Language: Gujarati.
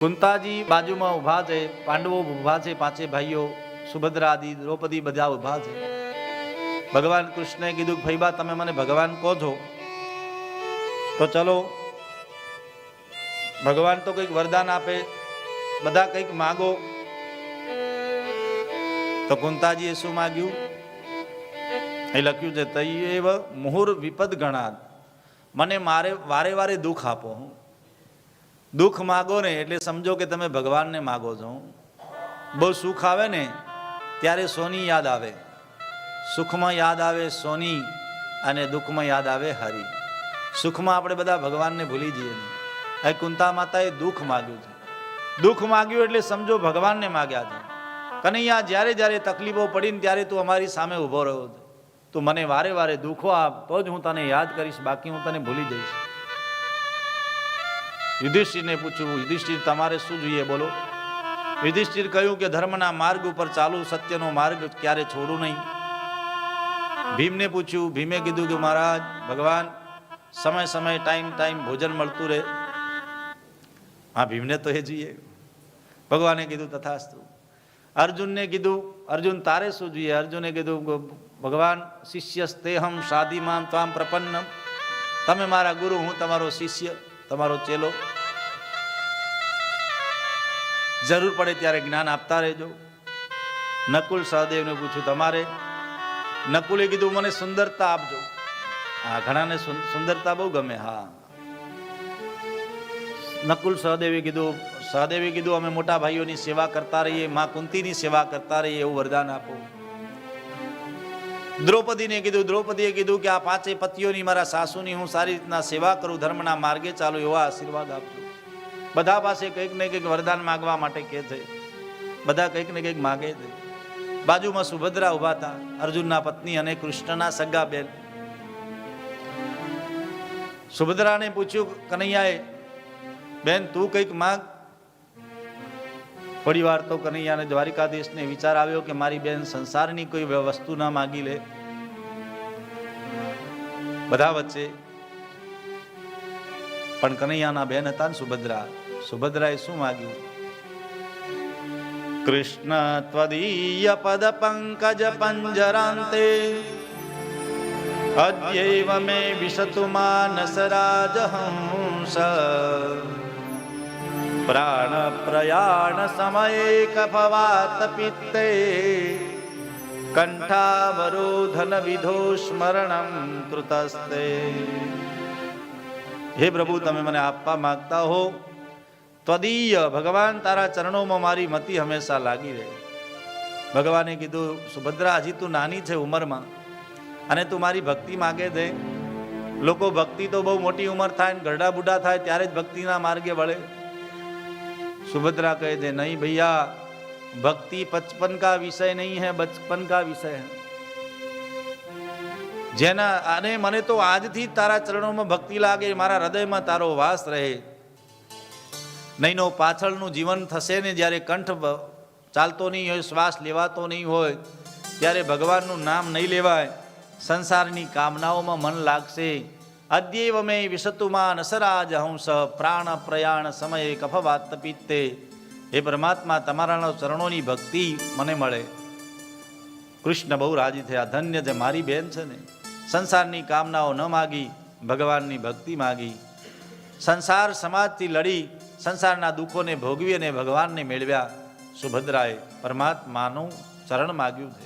કુંતાજી બાજુમાં ઊભા છે, પાંડવો ઊભા છે પાંચે ભાઈઓ સુભદ્રા આદિ દ્રૌપદી બધા ઊભા છે. ભગવાન કૃષ્ણએ કીધું કે ફઈબા તમે મને ભગવાન કહો છો તો ચલો, ભગવાન તો કંઈક વરદાન આપે, બધા કંઈક માગો. તો કુંતાજીએ શું માગ્યું? એ લખ્યું છે તૈયવ મુહુર વિપદ ગણાત મને મારે, વારે વારે દુઃખ આપો દુઃખ માગો ને એટલે સમજો કે તમે ભગવાનને માગો છો. બહુ સુખ આવે ને ત્યારે સોની યાદ આવે. સુખમાં યાદ આવે સોની અને દુઃખમાં યાદ આવે હરી. સુખમાં આપણે બધા ભગવાનને ભૂલી જઈએ ને. આ કુંતા માતાએ દુઃખ માગ્યું છે. દુઃખ માગ્યું એટલે સમજો ભગવાનને માગ્યા છે. કનૈયા, જ્યારે જ્યારે તકલીફો પડી ને ત્યારે તું અમારી સામે ઊભો રહ્યો છે. તું મને વારે વારે દુઃખો આપ તો જ, હું તને યાદ કરીશ, બાકી હું તને ભૂલી જઈશ. યુધિષ્ઠિરને પૂછ્યું, યુધિષ્ઠિર, તમારે શું જોઈએ? બોલો. યુધિષ્ઠિર કહ્યું કે, ધર્મના માર્ગ ઉપર ચાલુ સત્યનો માર્ગ ક્યારે છોડું નહીં. ભીમને પૂછ્યું, ભીમે કીધું કે, મહારાજ, ભગવાન, સમય સમય, ટાઈમ ટાઈમ ભોજન મળતું રહે. હા, ભીમને તો એ જોઈએ. ભગવાને કીધું, તથાસ્તુ. અર્જુનને કીધું, અર્જુન, તારે શું જોઈએ? અર્જુને કીધું ભગવાન શિષ્ય સ્તેહમ શાદીમામ ત્વામ પ્રપન્નમ. તમે મારા ગુરુ, હું તમારો શિષ્ય. તમારો ચેલો. જરૂર પડે ત્યારે જ્ઞાન આપતા રહેજો. નકુલ સહદેવને પૂછ્યું, તમારે? નકુલે કીધું, મને સુંદરતા આપજો. હા ઘણાને સુંદરતા બહુ ગમે. હા. નકુલ સહદેવે કીધું સહદેવે કીધું, અમે મોટા ભાઈઓની સેવા કરતા રહીએ, મા કુંતીની સેવા કરતા રહીએ, એવું વરદાન આપો. દ્રૌપદીને કીધું, દ્રૌપદીએ કીધું કે આ પાંચે પતિઓની મારા સાસુની હું સારી રીતના સેવા કરું, ધર્મના માર્ગે ચાલુ, એવા આશીર્વાદ આપજો. બધા પાસે કંઈક ને કંઈક વરદાન માગવા માટે કે છે. બધા કંઈક ને કંઈક માગે છે. બાજુમાં સુભદ્રા ઊભા હતા, અર્જુનના પત્ની અને કૃષ્ણના સગા બેન. સુભદ્રાને પૂછ્યું, કનૈયાએ, બેન, તું કંઈક માગ? થોડી વાર તો કનૈયાને દ્વારિકાધીશને વિચાર આવ્યો કે મારી બેન સંસારની કોઈ વસ્તુ ના માગી લે. બધા વચ્ચે પણ કનૈયાના બેન હતા ને સુભદ્રા. સુભદ્રાએ શું માગ્યું? કૃષ્ણ ત્વદીય પદ પંકજ પંજરાંતે અદ્યૈવ મે વિશતુ માનસ રાજહંસ. પ્રાણ પ્રયાણ સમયે પિત્તે. કંઠાવરોધન વિધો સ્મરણમ કૃતસ્તે. હે પ્રભુ, તમે મને આપવા માંગતા હો. ત્વદીય, ભગવાન તારા ચરણોમાં મારી મતિ હંમેશા લાગી રહે. ભગવાને કીધું, સુભદ્રા, હજી તું નાની છે ઉંમરમાં અને તું મારી ભક્તિ માગે છે. લોકો ભક્તિ તો બહુ મોટી ઉંમર થાય ને ગરડા બુઢા થાય, ત્યારે જ ભક્તિના માર્ગે વળે. सुभद्रा कह दे नहीं भैया भक्ति बचपन का विषय नहीं है बचपन का विषय है જેના અને મને તો આજથી જ તારા ચરણોમાં ભક્તિ લાગે મારા હૃદયમાં તારો વાસ રહે નહીંનો પાછળનું જીવન થશે ને જ્યારે કંઠ બ- ચાલતો નહીં હોય શ્વાસ લેવાતો નહીં હોય ત્યારે ભગવાનનું નામ નહીં લેવાય સંસારની કામનાઓમાં મન લાગશે અદ્યૈવ મે નસરાજ હંસ પ્રાણ પ્રયાણ સમયે કફવાત પીતે હે પરમાત્મા તમારાના ચરણોની ભક્તિ મને મળે કૃષ્ણ બહુ રાજી થયા ધન્ય જે મારી બેન છે ને સંસારની કામનાઓ ન માગી ભગવાનની ભક્તિ માગી સંસાર સમાજથી લડી, સંસારના દુઃખોને ભોગવી અને ભગવાનને મેળવ્યા, સુભદ્રાએ પરમાત્માનું ચરણ માગ્યું છે।